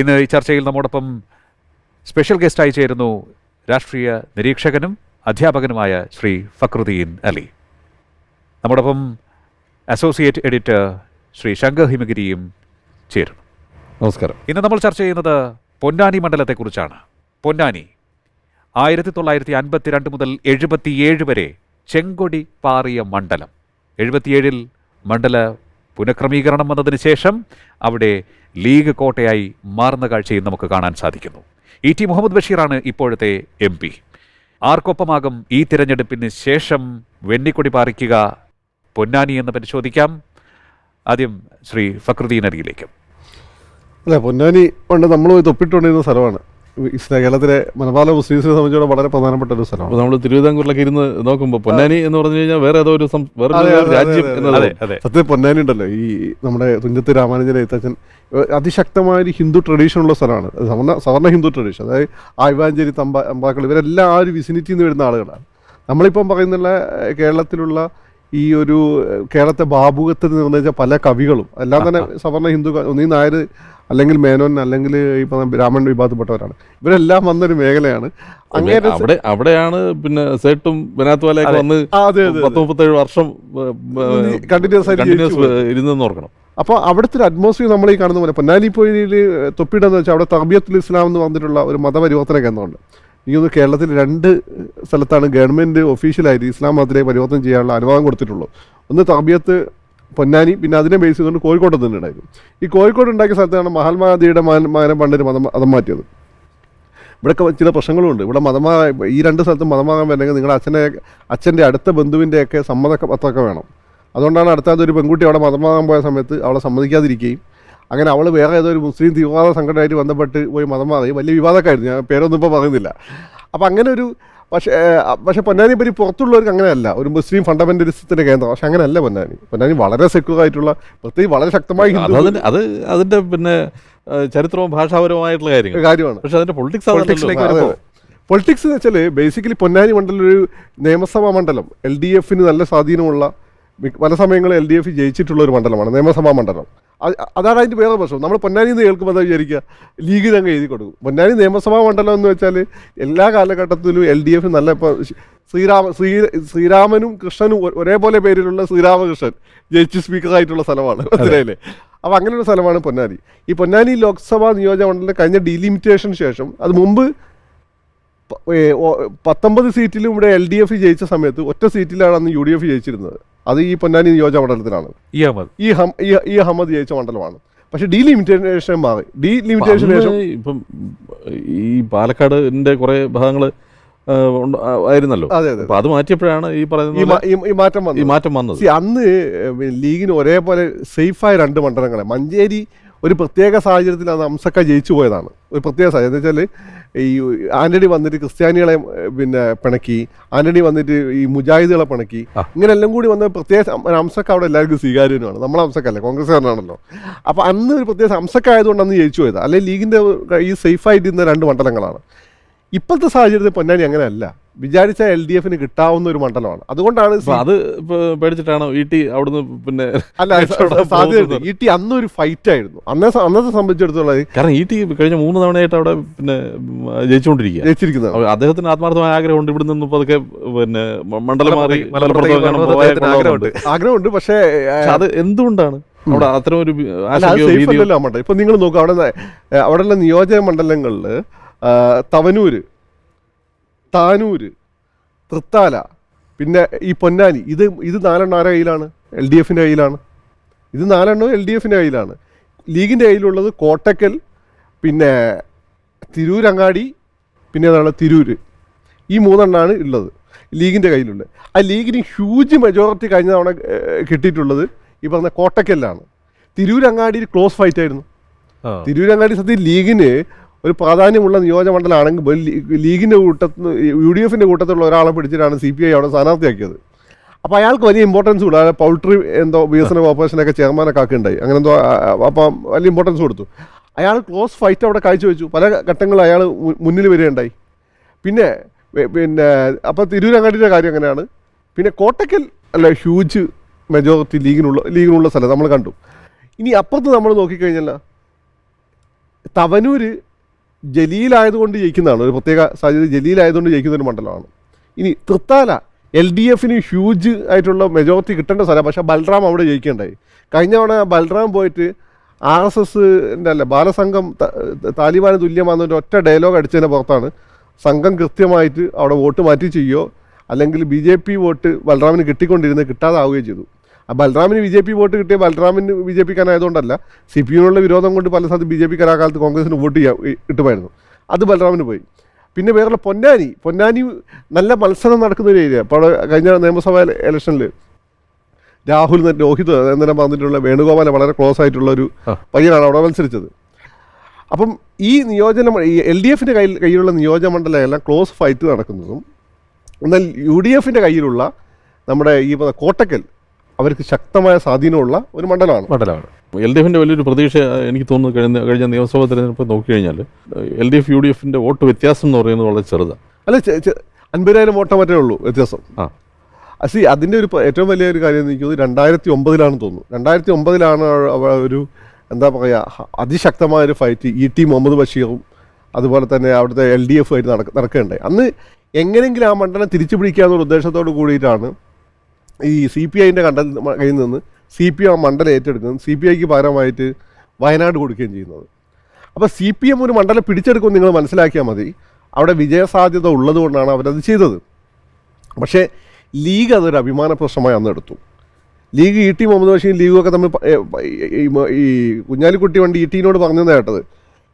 ഇന്ന് ഈ ചർച്ചയിൽ നമ്മോടൊപ്പം സ്പെഷ്യൽ ഗസ്റ്റായി ചേരുന്നു രാഷ്ട്രീയ നിരീക്ഷകനും അധ്യാപകനുമായ ശ്രീ ഫക്രുദ്ദീൻ അലി. നമ്മോടൊപ്പം അസോസിയേറ്റ് എഡിറ്റർ ശ്രീ ശങ്കർ ഹിമഗിരിയും ചേരുന്നു. നമസ്കാരം. ഇന്ന് നമ്മൾ ചർച്ച ചെയ്യുന്നത് പൊന്നാനി മണ്ഡലത്തെക്കുറിച്ചാണ്. പൊന്നാനി ആയിരത്തി തൊള്ളായിരത്തി അൻപത്തിരണ്ട് മുതൽ എഴുപത്തിയേഴ് വരെ ചെങ്കൊടി പാറിയ മണ്ഡലം. എഴുപത്തിയേഴിൽ മണ്ഡല പുനഃക്രമീകരണം വന്നതിന് ശേഷം അവിടെ ലീഗ് കോട്ടയായി മാറുന്ന കാഴ്ചയും നമുക്ക് കാണാൻ സാധിക്കുന്നു. ഇ ടി മുഹമ്മദ് ബഷീറാണ് ഇപ്പോഴത്തെ എം പി. ആർക്കൊപ്പമാകും ഈ തിരഞ്ഞെടുപ്പിന് ശേഷം വെണ്ണിക്കൊടി പാറിക്കുക പൊന്നാനി എന്ന് പരിശോധിക്കാം. ആദ്യം ശ്രീ ഫക്രുദ്ദീൻ അലിയിലേക്ക്. അല്ല പൊന്നാനി പണ്ട് നമ്മൾ പോയി തൊപ്പിട്ടുകൊണ്ടിരുന്ന സ്ഥലമാണ്. കേരളത്തിലെ മലബാല മുസ്ലിംസിനെ സംബന്ധിച്ചോളം വളരെ പ്രധാനപ്പെട്ട ഒരു സ്ഥലമാണ്. നമ്മൾ തിരുവിതാംകൂറിലൊക്കെ ഇരുന്ന് നോക്കുമ്പോൾ പൊന്നാനി എന്ന് പറഞ്ഞു കഴിഞ്ഞാൽ വേറെ ഏതോ ഒരു വേറെ രാജ്യം സത്യം പൊന്നാനി ഉണ്ടല്ലോ. ഈ നമ്മുടെ തുഞ്ചത്ത് രാമാനുജൻ എഴുത്തച്ഛൻ. അതിശക്തമായ ഒരു ഹിന്ദു ട്രഡീഷൻ ഉള്ള സ്ഥലമാണ്. സവർണ സവർണ ഹിന്ദു ട്രഡീഷൻ അതായത് ആയുവാഞ്ചേരി തമ്പ അമ്പാക്കൾ ഇവരെല്ലാം ആ ഒരു വിസിനിറ്റിയിൽ നിന്ന് വരുന്ന ആളുകളാണ്. നമ്മളിപ്പം പറയുന്നുള്ള കേരളത്തിലുള്ള ഈ ഒരു കേരളത്തെ ബാബുകത്തിൽ നിർണയിച്ച പല കവികളും എല്ലാം തന്നെ സവർണ ഹിന്ദു ഒന്നീ നായർ അല്ലെങ്കിൽ മേനോൻ അല്ലെങ്കിൽ ഈ പറഞ്ഞ ബ്രാഹ്മണ വിഭാഗത്തിൽപ്പെട്ടവരാണ്. ഇവരെല്ലാം വന്നൊരു മേഖലയാണ്. അങ്ങനെ അവിടെ അവിടെയാണ് പിന്നെ സേട്ടും ബനാത്വാലയൊക്കെ വന്ന് പത്ത് മുപ്പത്തേഴ് വർഷം കണ്ടിന്യൂസ് കണ്ടിന്യൂസ് ഇരുന്നെന്ന് ഓർക്കണം. അപ്പോൾ അവിടുത്തെ ഒരു അറ്റ്മോസ്ഫിയർ നമ്മൾ ഈ കാണുന്ന പോലെ പൊന്നാലിപ്പൊഴിയിൽ തൊപ്പിയിടെന്ന് വെച്ചാൽ അവിടെ തർബിയത്തുൽ ഇസ്ലാം എന്ന് പറഞ്ഞിട്ടുള്ള ഒരു മതപരിവർത്തന കേന്ദ്രമുണ്ട്. എനിക്ക് കേരളത്തിൽ രണ്ട് സ്ഥലത്താണ് ഗവൺമെന്റ് ഒഫീഷ്യലായിട്ട് ഇസ്ലാം മതത്തിലേക്ക് പരിവർത്തനം ചെയ്യാനുള്ള അനുവാദം കൊടുത്തിട്ടുള്ളൂ. ഒന്ന് തർബിയത്ത് പൊന്നാനി പിന്നെ അതിനെ ബേസ് ചെയ്തുകൊണ്ട് കോഴിക്കോട്ട് തന്നെ ഉണ്ടായിരുന്നു. ഈ കോഴിക്കോട് ഉണ്ടാക്കിയ സ്ഥലത്താണ് മഹാത്മാഗാന്ധിയുടെ മകനെ പണ്ടൊരു മതം മതം മാറ്റിയത്. ഇവിടെയൊക്കെ ചില പ്രശ്നങ്ങളുണ്ട്. ഇവിടെ മതമാ ഈ രണ്ട് സ്ഥലത്തും മതമാകാൻ വരണമെങ്കിൽ നിങ്ങളുടെ അച്ഛനെ അച്ഛന്റെ അടുത്ത ബന്ധുവിന്റെയൊക്കെ സമ്മത പത്രമൊക്കെ വേണം. അതുകൊണ്ടാണ് അടുത്തത് പെൺകുട്ടി അവിടെ മതമാകാൻ പോയ സമയത്ത് അവളെ സമ്മതിക്കാതിരിക്കുകയും അങ്ങനെ അവൾ വേറെ ഏതോ ഒരു മുസ്ലിം തീവ്രവാദ സംഘടനയായിട്ട് ബന്ധപ്പെട്ട് പോയി മതം മാറി. വലിയ വിവാദക്കായിരുന്നു ഞാൻ പേരൊന്നും ഇപ്പോൾ പറയുന്നില്ല. അപ്പോൾ അങ്ങനെ ഒരു പക്ഷേ പക്ഷേ പൊന്നാനി പരി പുറത്തുള്ളവർക്ക് അങ്ങനെയല്ല. ഒരു മുസ്ലിം ഫണ്ടമെന്റലിസത്തിന്റെ കേന്ദ്രം. പക്ഷെ അങ്ങനെയല്ല പൊന്നാനി. പൊന്നാനി വളരെ സെക്യൂർ ആയിട്ടുള്ള പ്രത്യേകിച്ച് വളരെ ശക്തമായി അത് അതിന്റെ അത് അതിന്റെ പിന്നെ ചരിത്രവും ഭാഷാപരവുമായിട്ടുള്ള കാര്യങ്ങൾ. കാര്യമാണ്. പക്ഷേ അതിന്റെ പൊളിറ്റിക്സ് പൊളിറ്റിക്സിലേക്ക് പൊളിറ്റിക്സ് എന്ന് വെച്ചാൽ ബേസിക്കലി പൊന്നാനി മണ്ഡലം ഒരു നിയമസഭാ മണ്ഡലം. എൽ ഡി എഫിന് നല്ല സ്വാധീനമുള്ള പല സമയങ്ങളിൽ എൽ ഡി എഫ് ജയിച്ചിട്ടുള്ള ഒരു മണ്ഡലമാണ് നിയമസഭാ മണ്ഡലം. അതാണ് അതിന്റെ വേറെ പ്രശ്നം. നമ്മൾ പൊന്നാനി നിന്ന് കേൾക്കുമ്പോൾ എന്താ വിചാരിക്കുക ലീഗ് ഞങ്ങൾ എഴുതി കൊടുക്കും. പൊന്നാനി നിയമസഭാ മണ്ഡലം എന്ന് വെച്ചാൽ എല്ലാ കാലഘട്ടത്തിലും എൽ ഡി എഫ് നല്ല ഇപ്പോൾ ശ്രീരാമ ശ്രീ ശ്രീരാമനും കൃഷ്ണനും ഒരേപോലെ പേരിലുള്ള ശ്രീരാമകൃഷ്ണൻ ജയിച്ച് സ്പീക്കറായിട്ടുള്ള സ്ഥലമാണ്. മനസ്സിലായില്ലേ? അപ്പോൾ അങ്ങനെയുള്ള സ്ഥലമാണ് പൊന്നാനി. ഈ പൊന്നാനി ലോക്സഭാ നിയോജക മണ്ഡലം കഴിഞ്ഞ ഡീലിമിറ്റേഷന് ശേഷം അത് മുമ്പ് പത്തൊമ്പത് സീറ്റിലും ഇവിടെ എൽ ഡി എഫ് ജയിച്ച സമയത്ത് ഒറ്റ സീറ്റിലാണ് അന്ന് യു ഡി എഫ് ജയിച്ചിരുന്നത്. അത് ഈ പൊന്നാനി നിയോജക മണ്ഡലത്തിലാണ്. ഈ അഹമ്മദ്. ഈ ഹം ഈ- ഈ അഹമ്മദ് ജയിച്ച മണ്ഡലമാണ്. പക്ഷെ ഡീലിമിറ്റേഷൻ മാറി. ഡി ശേഷം ഇപ്പം ഈ പാലക്കാടിന്റെ കുറെ ഭാഗങ്ങൾ ആയിരുന്നല്ലോ. അതെ അതെ അപ്പൊ അത് മാറ്റിയപ്പോഴാണ് ഈ പറയുന്നത് ഈ- മാറ്റം മാറ്റം ഈ മാറ്റം വന്നത്. അന്ന് ലീഗിന് ഒരേപോലെ സേഫായ രണ്ട് മണ്ഡലങ്ങളെ മഞ്ചേരി ഒരു പ്രത്യേക സാഹചര്യത്തിൽ അത് അംസക്ക ജയിച്ചു പോയതാണ്. ഒരു പ്രത്യേക സാഹചര്യം. എന്ന് വെച്ചാൽ ഈ ആന്റണി വന്നിട്ട് ക്രിസ്ത്യാനികളെ പിന്നെ പിണക്കി ആന്റണി വന്നിട്ട് ഈ മുജാഹിദുകളെ പിണക്കി ഇങ്ങനെ എല്ലാം കൂടി വന്ന പ്രത്യേക അംസക്ക അവിടെ എല്ലാവർക്കും സ്വീകാര്യനുമാണ്. നമ്മളെ അംസക്കല്ലേ കോൺഗ്രസ്സുകാരനാണല്ലോ. അപ്പോൾ അന്ന് ഒരു പ്രത്യേക അംസക്ക ആയതുകൊണ്ട് അന്ന് ജയിച്ചു പോയത്. അല്ലെങ്കിൽ ലീഗിന്റെ ഈ സേഫായിട്ടിരുന്ന രണ്ട് മണ്ഡലങ്ങളാണ്. ഇപ്പോഴത്തെ സാഹചര്യത്തിൽ പൊന്നാനി അങ്ങനെയല്ല. വിചാരിച്ച എൽ ഡി എഫിന് കിട്ടാവുന്ന ഒരു മണ്ഡലമാണ്. അതുകൊണ്ടാണ് അത് പേടിച്ചിട്ടാണ് ഇ ടി അവിടുന്ന് പിന്നെ അല്ല സാധ്യത ഇ ഈ ടി അന്നൊരു ഫൈറ്റ് ആയിരുന്നു അന്നേ അന്നത്തെ സംബന്ധിച്ചിടത്തോളം കാരണം ഇ ടി കഴിഞ്ഞ മൂന്ന് തവണയായിട്ട് അവിടെ പിന്നെ ജയിച്ചുകൊണ്ടിരിക്കുക ജയിച്ചിരിക്കുന്നത് അദ്ദേഹത്തിന് ആത്മാർത്ഥമായ ആഗ്രഹമുണ്ട് ഇവിടെ നിന്ന് അതൊക്കെ പിന്നെ മണ്ഡലം മാറി ആഗ്രഹമുണ്ട്. ആഗ്രഹമുണ്ട്. പക്ഷേ പക്ഷെ അത് എന്തുകൊണ്ടാണ്? അവിടെ അത്തരം ഒരു ഇപ്പൊ നിങ്ങൾ നോക്കുക അവിടെ അവിടെയുള്ള നിയോജക മണ്ഡലങ്ങളിൽ തവനൂര് താനൂര് തൃത്താല പിന്നെ ഈ പൊന്നാനി ഇത് ഇത് നാലെണ്ണം ആരുടെ കയ്യിലാണ്? എൽ ഡി എഫിന്റെ കയ്യിലാണ്. ഇത് നാലെണ്ണം എൽ ഡി എഫിന്റെ കയ്യിലാണ്. ലീഗിന്റെ കയ്യിലുള്ളത് കോട്ടക്കൽ പിന്നെ തിരൂരങ്ങാടി പിന്നെ അതാണ് തിരൂര്. ഈ മൂന്നെണ്ണമാണ് ഉള്ളത് ലീഗിന്റെ കയ്യിലുള്ളത്. ആ ലീഗിന് ഹ്യൂജ് മെജോറിറ്റി കഴിഞ്ഞ തവണ കിട്ടിയിട്ടുള്ളത് ഈ പറഞ്ഞ കോട്ടക്കലിലാണ്. തിരൂരങ്ങാടി ക്ലോസ് ഫൈറ്റ് ആയിരുന്നു. തിരൂരങ്ങാടി സത്യം ലീഗിന് ഒരു പ്രാധാന്യമുള്ള നിയോജകമണ്ഡലമാണെങ്കിൽ ലീഗിന്റെ കൂട്ടത്തിൽ യു ഡി എഫിന്റെ കൂട്ടത്തിലുള്ള ഒരാളെ പിടിച്ചിട്ടാണ് സി പി ഐ അവിടെ സ്ഥാനാർത്ഥിയാക്കിയത്. അപ്പോൾ അയാൾക്ക് വലിയ ഇമ്പോർട്ടൻസ് അയാൾ പൗൾട്രി എന്തോ വികസന കോർപ്പറേഷനൊക്കെ ചെയർമാനൊക്കെ ആക്കുണ്ടായി അങ്ങനെ എന്തോ അപ്പം വലിയ ഇമ്പോർട്ടൻസ് കൊടുത്തു. അയാൾ ക്ലോസ് ഫൈറ്റ് അവിടെ കാഴ്ചവെച്ചു. പല ഘട്ടങ്ങളും അയാൾ മുന്നിൽ വരികയുണ്ടായി. പിന്നെ പിന്നെ അപ്പോൾ തിരൂരങ്ങാടിയുടെ കാര്യം അങ്ങനെയാണ് പിന്നെ കോട്ടക്കൽ അല്ല ഹ്യൂജ് മെജോറിറ്റി ലീഗിനുള്ള ലീഗിനുള്ള സ്ഥലം നമ്മൾ കണ്ടു. ഇനി അപ്പുറത്ത് നമ്മൾ നോക്കിക്കഴിഞ്ഞാൽ തവനൂര് ജലീലായതുകൊണ്ട് ജയിക്കുന്നതാണ്. ഒരു പ്രത്യേക സാഹചര്യം ജലീലായതുകൊണ്ട് ജയിക്കുന്ന ഒരു മണ്ഡലമാണ്. ഇനി തൃത്താല എൽ ഡി എഫിന് ഹ്യൂജ് ആയിട്ടുള്ള മെജോറിറ്റി കിട്ടേണ്ട സ്ഥലം പക്ഷേ ബൽറാം അവിടെ ജയിക്കേണ്ടായി കഴിഞ്ഞ തവണ ബൽറാം പോയിട്ട് ആർ എസ് എസിന്റെ അല്ല ബാലസംഘം താലിബാന് തുല്യമാണെന്നൊരു ഒറ്റ ഡയലോഗ് അടിച്ചതിന്റെ പുറത്താണ് സംഘം കൃത്യമായിട്ട് അവിടെ വോട്ട് മാറ്റി ചെയ്യുകയോ അല്ലെങ്കിൽ ബി ജെ പി വോട്ട് ബൽറാമിന് കിട്ടിക്കൊണ്ടിരുന്നത് കിട്ടാതാവുകയും ചെയ്തു. ബൽറാമിന് ബി ജെ പി വോട്ട് കിട്ടിയ ബൽറാമിന് ബി ജെ പിക്കാനായതുകൊണ്ടല്ല സി പി യുവിനുള്ള വിരോധം കൊണ്ട് പല സ്ഥലത്ത് ബി ജെ പി ആ കാലത്ത് കോൺഗ്രസിന് വോട്ട് ചെയ്യാൻ കിട്ടുമായിരുന്നു അത് ബൽറാമിന് പോയി. പിന്നെ വേറെ പൊന്നാനി പൊന്നാനി നല്ല മത്സരം നടക്കുന്ന ഒരു ഏരിയ. ഇപ്പോൾ കഴിഞ്ഞ നിയമസഭാ ഇലക്ഷനിൽ രാഹുൽ രോഹിത് എന്നെ പറഞ്ഞിട്ടുള്ള വേണുഗോപാല വളരെ ക്ലോസ് ആയിട്ടുള്ള ഒരു. പയ്യനാണ് അവിടെ മത്സരിച്ചത്. അപ്പം ഈ നിയോജന ഈ എൽ ഡി എഫിന്റെ കയ്യിൽ കയ്യിലുള്ള നിയോജകമണ്ഡലം എല്ലാം ക്ലോസ് ഫൈറ്റ് നടക്കുന്നതും എന്നാൽ യു ഡി എഫിന്റെ കയ്യിലുള്ള നമ്മുടെ ഈ കോട്ടക്കൽ അവർക്ക് ശക്തമായ സ്വാധീനമുള്ള ഒരു മണ്ഡലമാണ്. മണ്ഡലമാണ്. എൽ ഡി എഫിന്റെ വലിയൊരു പ്രതീക്ഷ എനിക്ക് തോന്നുന്നു കഴിഞ്ഞ കഴിഞ്ഞ നിയമസഭാ തെരഞ്ഞെടുപ്പ് നോക്കിക്കഴിഞ്ഞാൽ L D F U D എഫിന്റെ വോട്ട് വ്യത്യാസം എന്ന് പറയുന്നത് വളരെ ചെറുതാണ്. അല്ല അൻപതിനായിരം വോട്ട മറ്റേ ഉള്ളൂ വ്യത്യാസം. ആ. സി അതിന്റെ ഒരു ഏറ്റവും വലിയ ഒരു കാര്യം എനിക്ക് തോന്നുന്നു രണ്ടായിരത്തി ഒമ്പതിലാണെന്ന് തോന്നുന്നു. രണ്ടായിരത്തി ഒമ്പതിലാണ് അവ- ഒരു എന്താ പറയുക അതിശക്തമായ ഒരു ഫൈറ്റ് ഇ ടി മുഹമ്മദ് ബഷീറും അതുപോലെ തന്നെ അവിടുത്തെ എൽ ഡി എഫ് ആയിട്ട് നടക്ക നടക്കുകയുണ്ടായി അന്ന് എങ്ങനെയെങ്കിലും ആ മണ്ഡലം തിരിച്ചു പിടിക്കുക എന്നുള്ള ഉദ്ദേശത്തോട് കൂടിയിട്ടാണ് ഈ സി പി ഐന്റെ കണ്ട കയ്യിൽ നിന്ന് സി പി എം മണ്ഡലം ഏറ്റെടുക്കുന്നത് സി പി ഐക്ക് പകരമായിട്ട് വയനാട് കൊടുക്കുകയും ചെയ്യുന്നത്. അപ്പോൾ സി പി എം ഒരു മണ്ഡലം പിടിച്ചെടുക്കുമെന്ന് നിങ്ങൾ മനസ്സിലാക്കിയാൽ മതി. അവിടെ വിജയസാധ്യത ഉള്ളതുകൊണ്ടാണ് അവരത് ചെയ്തത്. പക്ഷേ ലീഗ് അതൊരു അഭിമാന പ്രശ്നമായി അന്ന് എടുത്തു. League E T Muhammad Basheer ലീഗൊക്കെ തമ്മിൽ ഈ കുഞ്ഞാലിക്കുട്ടി വണ്ടി ഇ ടിനോട് പറഞ്ഞതാണ് കേട്ടത്.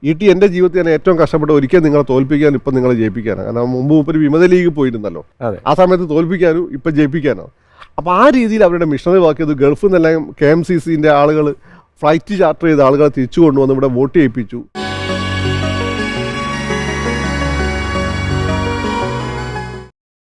ഇ ടി എന്റെ ജീവിതത്തിൽ തന്നെ ഏറ്റവും കഷ്ടപ്പെട്ട് ഒരിക്കൽ നിങ്ങളെ തോൽപ്പിക്കാനും ഇപ്പം നിങ്ങളെ ജയിപ്പിക്കാനാണ്. കാരണം മുമ്പ് ഒരു വിമത ലീഗ് പോയിരുന്നല്ലോ. ആ സമയത്ത് തോൽപ്പിക്കാനും ഇപ്പം ജയിപ്പിക്കാനോ അപ്പോൾ ആ രീതിയിൽ അവരുടെ മിഷണറി വർക്ക് ചെയ്തു. ഗൾഫിൽ നിന്നെല്ലാം കെ എം സി സിന്റെ ആളുകൾ ഫ്ലൈറ്റ് ചാർട്ടർ ചെയ്ത ആളുകളെ തിരിച്ചു കൊണ്ടുവന്ന് ഇവിടെ വോട്ട് ചെയ്യിപ്പിച്ചു.